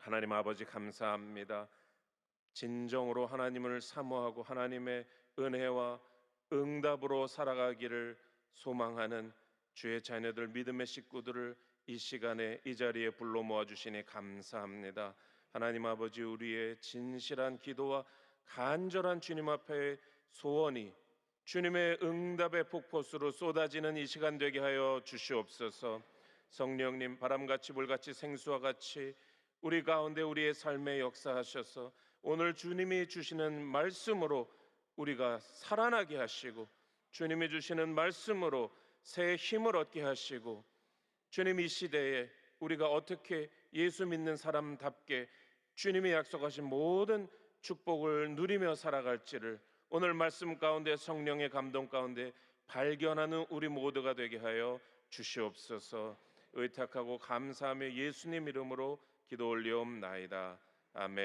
하나님 아버지 감사합니다. 진정으로 하나님을 사모하고 하나님의 은혜와 응답으로 살아가기를 소망하는 주의 자녀들 믿음의 식구들을 이 시간에 이 자리에 불러 모아 주시니 감사합니다. 하나님 아버지 우리의 진실한 기도와 간절한 주님 앞에 소원이 주님의 응답의 폭포수로 쏟아지는 이 시간 되게 하여 주시옵소서. 성령님 바람같이 불같이 생수와 같이 우리 가운데 우리의 삶에 역사하셔서 오늘 주님이 주시는 말씀으로 우리가 살아나게 하시고 주님이 주시는 말씀으로 새 힘을 얻게 하시고 주님 이 시대에 우리가 어떻게 예수 믿는 사람답게 주님이 약속하신 모든 축복을 누리며 살아갈지를 오늘 말씀 가운데 성령의 감동 가운데 발견하는 우리 모두가 되게 하여 주시옵소서. 의탁하고 감사하며 예수님 이름으로 기도 올리옵나이다. 아멘.